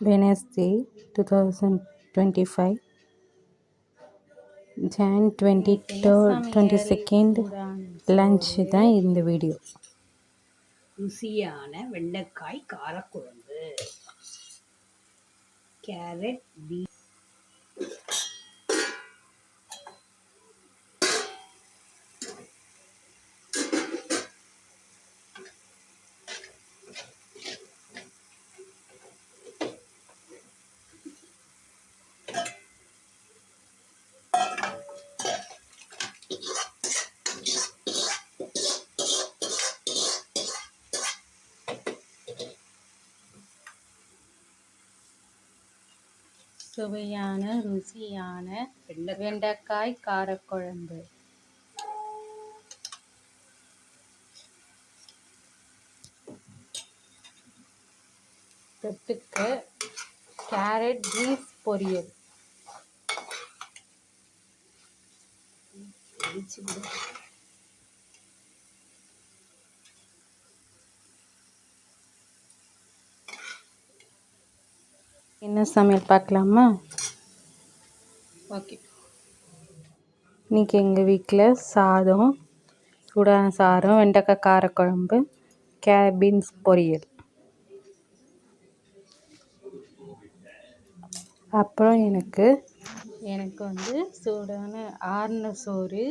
Wednesday, 2025, Jan 23rd, 22nd lunch தான் இந்த video ருசியான வெண்டைக்காய் காரக்குழம்பு. கேரட் பீ சுவையான ருசியான வெண்டைக்காய். காரக்குழம்பு. தொட்டுக்க கேரட் பீன்ஸ் பொரியல். அடிச்சு விடு. என்ன சமையல் பார்க்கலாமா? ஓகே. இன்றைக்கி எங்கள் வீட்டில் சாதம் சூடான சாதம் வெண்டைக்காய் காரக்குழம்பு கேரட் பீன்ஸ் பொரியல். அப்புறம் எனக்கு எனக்கு வந்து சூடான ஆறுன சோறு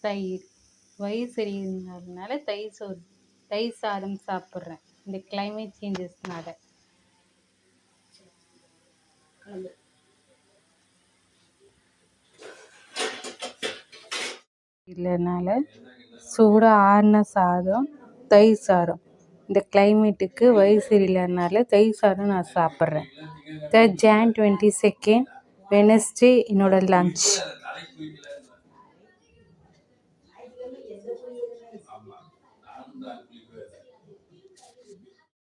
தயிர். வயிறு சரியில்லாதனால தயிர் சோறு தயிர் சாதம் சாப்பிட்றேன். இந்த கிளைமேட் சேஞ்சஸ்னால கலந்து இல்லைனால சூடாக ஆறின சாதம் தயிர் சாதம். இந்த கிளைமேட்டுக்கு வயசு இல்லைனால தயிர் சாதம் நான் சாப்பிட்றேன். The January twenty second Wednesday என்னோடய லன்ச்